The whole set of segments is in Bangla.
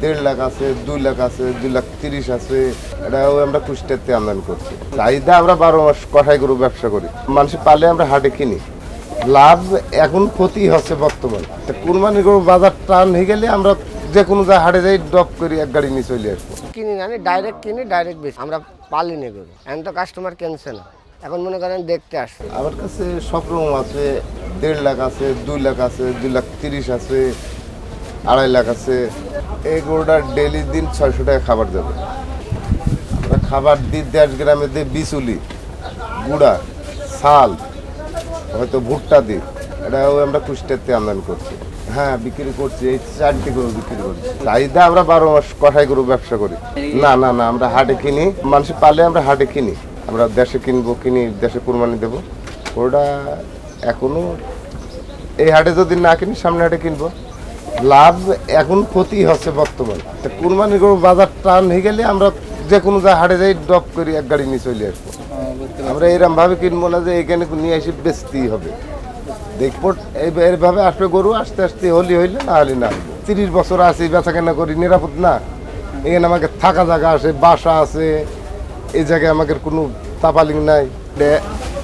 দেড় লাখ আছে দুই লাখ আছে দুই লাখ তিরিশ আছে। এটাও আমরা কুষ্টিয়াতে আমদানি করছি। চাহিদা আমরা বারো মাস কষাই গরু ব্যবসা করি। মানুষ পালে আমরা হাটে কিনি। লাভ এখন ক্ষতি হচ্ছে বর্তমান। তা কুরবানি গরু বাজার টান হয়ে গেলে আমরা যে কোনো জায়গায় হাটে যাই ড্রপ করি এক গাড়ি নিয়ে চলে আসব। কিনি না ডাইরেক্ট কিনি ডাইরেক্ট বেশি আমরা পালি নে গরু। এখন তো কাস্টমার কিনছে না। এখন মনে করেন দেখতে আসছে। আমার কাছে সব রকম আছে। দেড় লাখ আছে দুই লাখ আছে দুই লাখ তিরিশ আছে। আড়াই লাখ আছে। এই গরুটা ডেলি দিন ছয়শো টাকা খাবার যাবে আমরা খাবার দিই দেড় গ্রামে দিই বিচুলি, গুড়া, শাল, হয়তো ভুট্টা দিই, এটাও আমরা কুষ্টিয়াতে আমদানি করছি। হ্যাঁ বিক্রি করছি, এই চারটি গরু বিক্রি করছি। চাহিদা আমরা বারো মাস কষাই গরু ব্যবসা করি। না না না, আমরা হাটে কিনি। মানুষ পালে আমরা হাটে কিনি। আমরা দেশে কিনবো, কিনি, দেশে কুরবানি দেবো। ওটা এখনও এই হাটে যদি না কিনি, সামনে হাটে কিনবো। লাভ এখন ক্ষতি হচ্ছে বর্তমান। কুরবানি গরু বাজার টান হয়ে গেলে আমরা যে কোনো জায়গায় হাটে যাই ড্রপ করি এক গাড়ি নিয়ে চলে আসব। আমরা এরকম ভাবে কিনবো না যে এখানে নিয়ে এসে বেচতেই হবে। দেখব এই- এইভাবে আসবে গরু আস্তে আস্তে হলি হইলে না হলে না। তিরিশ বছর আছে বেচা কেনা করি নিরাপদ না। এখানে আমাকে থাকা জায়গা আছে বাসা আছে এই জায়গায় আমাকে কোনো তাপালিং নাই।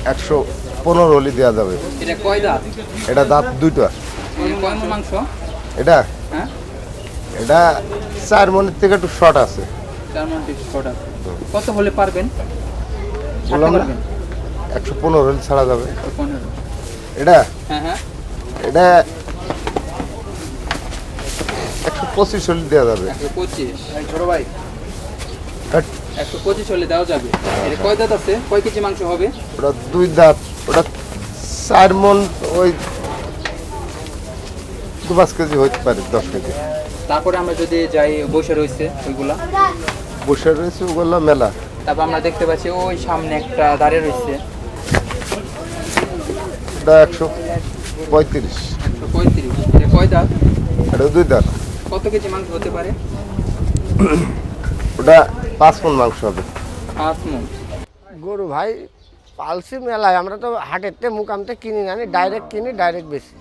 একশো পনেরো হলি দেওয়া যাবে। এটা দাঁত? দুইটা। মাংস? এটা? হ্যাঁ? এটা চার মনের থেকে একটু শর্ট আছে। চার মণ তিরিশ কটা কত হলে পারবেন? বললাম না। একশো পনেরো হলে ছাড়া যাবে। এটা? হ্যাঁ হ্যাঁ। এটা একশো পঁচিশ হলে দেওয়া যাবে। একশো পঁচিশ। ছোট ভাই। হাট, একশো পঁচিশ হলে দেওয়া যাবে। এটা কয় দাঁত আছে? কয় কেজি মাংস হবে? ওটা দুই দাঁত। ওটা চার মন ওই দু পাঁচ কেজি হইতে পারে দশ কেজি। তারপরে আমরা যদি যাই বসে রয়েছে ওইগুলা? বসে রয়েছে ওগুলো মেলা। তারপর আমরা দেখতে পাচ্ছি ওই সামনে একটা দাঁড়িয়ে রয়েছে। ওটা একশো পঁয়ত্রিশ। একশো পঁয়ত্রিশ। এটা কয় দাঁত? এটা দুই দাঁত। কত কেজি মাংস হতে পারে? ওটা পাঁচ মন মাংস হবে। পাঁচ মণ গরু ভাই পালসি মেলায় আমরা তো হাটেরতে মুকামতে কিনি না ডাইরেক্ট কিনি ডাইরেক্ট বেশি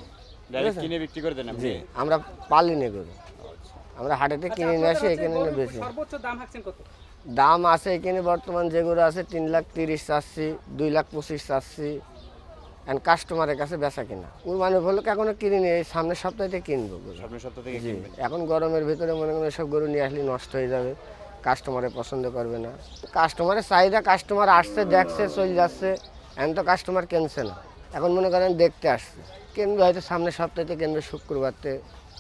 কিনে বিক্রি করে দেন আপনি? আমরা পালি নে গরু। আমরা হাটেতে কিনে নিয়ে আসি এখানে নিয়ে বেশি সর্বোচ্চ দাম হাঁকছেন কত? দাম আছে এখানে বর্তমান যে গরু আছে তিন লাখ তিরিশ চাচ্ছি দুই লাখ পঁচিশ চাচ্ছি। এখন কাস্টমারের কাছে বেচা কিনা। কুরবানি উপলক্ষে এখনও কিনিনি এই সামনের সপ্তাহে কিনবো সামনের সপ্তাহ থেকে এখন গরমের ভিতরে মনে করেন সব গরু নিয়ে আসলে নষ্ট হয়ে যাবে কাস্টমারে পছন্দ করবে না। কাস্টমারের চাহিদা কাস্টমার আসছে দেখছে চলে যাচ্ছে এখন তো কাস্টমার কিনছে না। এখন মনে করেন দেখতে আসছে। কেন্দ্র হয়তো সামনের সপ্তাহে কিনবে শুক্রবারতে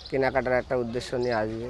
কেনাকাটার একটা উদ্দেশ্য নিয়ে আসবে।